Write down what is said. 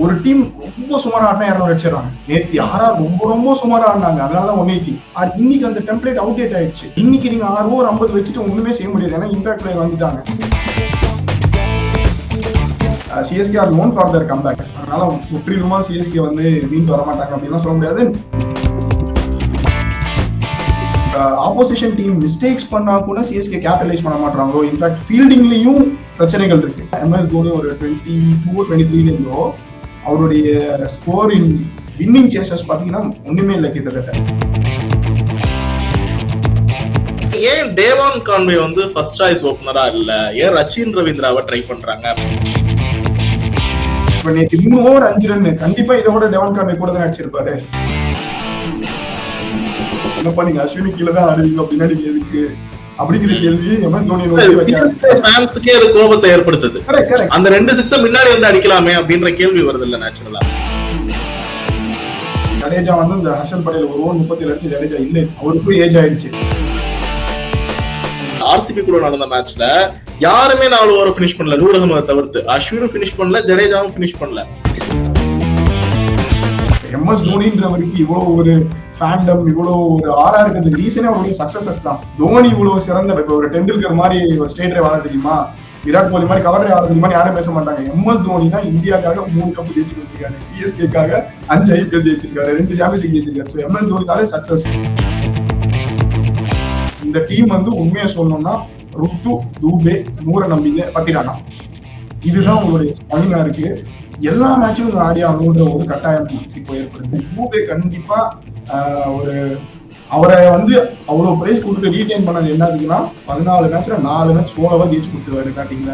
ஒரு டீம் ரொம்ப சுமாரா ஆடினா இரநூறு அடிச்சிடறாங்க? நேற்று யாரா ரொம்ப ரொம்ப சுமாரா ஆடினாங்க. அதனால ஒன் எயிட்டி இன்னைக்கு அந்த டெம்ப்ளேட் அவுட் டேட் ஆயிடுச்சு. இன்னைக்கு நீங்க ஆறு ஓவர் ஐம்பது வச்சுட்டு ஒண்ணுமே செய்ய முடியாது ஏன்னா இம்பாக்ட் பிளேயர் வந்துட்டாங்க. CSK are known for their comebacks அதனால முற்றிலுமா சிஎஸ்கே வந்து மீன் வர மாட்டாங்க அப்படின்லாம் சொல்ல முடியாது. ஆப்போசிஷன் டீம் மிஸ்டேக்ஸ் பண்ணா கூட சிஎஸ்கே கேபிட்டலைஸ் பண்ண மாட்டாங்களோ இன்ஃபேக்ட் ஃபீல்டிங்லயும் பிரச்சனைகள் இருக்கு. எம்எஸ் தோனி ஒரு டுவெண்ட்டி டூ டுவெண்ட்டி த்ரீல இருந்தோ அவருடைய ஸ்கோர் இன் வின்னிங் சேசஸ் பாத்தீங்கன்னா ஒண்ணுமே இல்லை கிட்டத்தட்ட. ஏன் டேவான் கான்வே வந்து ஃபர்ஸ்ட் சாய்ஸ் ஓபனரா இல்ல? ஏன் ரச்சின் ரவீந்திராவை ட்ரை பண்றாங்க? இப்ப நேற்று மூணு ஓவர் அஞ்சு ரன் கண்டிப்பா இதை விட டெவன் கார்மே கூட தான் அடிச்சிருப்பாரு. என்னப்பா நீங்க அஸ்வினி கீழே தான் ஆடுவீங்க பின்னாடி எதுக்கு? அப்படிங்கிற கேள்வி எம்எஸ் தோனி அது கோபத்தை ஏற்படுத்துது. அந்த ரெண்டு சிக்ஸ முன்னாடி வந்து அடிக்கலாமே அப்படின்ற கேள்வி வருது இல்ல நேச்சுரலா ஜடேஜா வந்து இந்த ஹர்ஷல் படேல் ஒரு ஓவர் முப்பத்தி அடிச்சு ஜடேஜா இல்லை. அவருக்கும் ஏஜ் ஆயிடுச்சு. ஆர்சிபி கூட நடந்த மேட்ச்ல யாருமே நாலு ஓவர் ஃபினிஷ் பண்ணல நூர் அகமதை தவிர்த்து. அஸ்வினும் ஃபினிஷ் பண்ணல ஜடேஜாவும் ஃபினிஷ் பண்ணல. எம்எஸ் தோனின்றவருக்கு இவ்வளவு ஒரு ஃபேண்டம் இவ்வளவு ஒரு ஆறா இருக்கிறது ரீசனே அவருடைய சக்சஸஸ் தான். தோனி இவ்வளவு சிறந்த இப்ப ஒரு டெண்டுல்கர் மாதிரி ஒரு ஸ்டேட் டிரைவ் ஆட தெரியுமா? விராட் கோலி மாதிரி கவர் டிரைவ் ஆட தெரியுமா யாரும் பேச மாட்டாங்க. எம்எஸ் தோனி தான் இந்தியாக்காக மூணு கப் ஜெயிச்சு கொடுத்திருக்காரு சிஎஸ்கேக்காக அஞ்சு ஐபிஎல் ஜெயிச்சிருக்காரு. ரெண்டு சாம்பியன்ஸ் லீக் ஜெயிச்சிருக்காரு. ஸோ எம்எஸ் தோனினாலே சக்சஸ் இந்த டீம் வந்து உண்மையை சொல்லணும்னா ருத்து தூபே நூற நம்பிக்கை பத்திரானா. இதுதான் உங்களுடைய ஸ்பைனா இருக்கு. எல்லா மேட்சும் ஆடி ஆகணுன்ற ஒரு கட்டாயம் இப்போ ஏற்படுது தூபே கண்டிப்பா ஆஹ், ஒரு அவரை வந்து அவ்வளவு பிரைஸ் கொடுத்து ரீடைன் பண்ணது என்னதுன்னா பதினாலு மேட்ச்ல நாலு மேட்ச் ஓலவா ஜெயிச்சு கொடுத்துருவாரு பேட்டிங்ல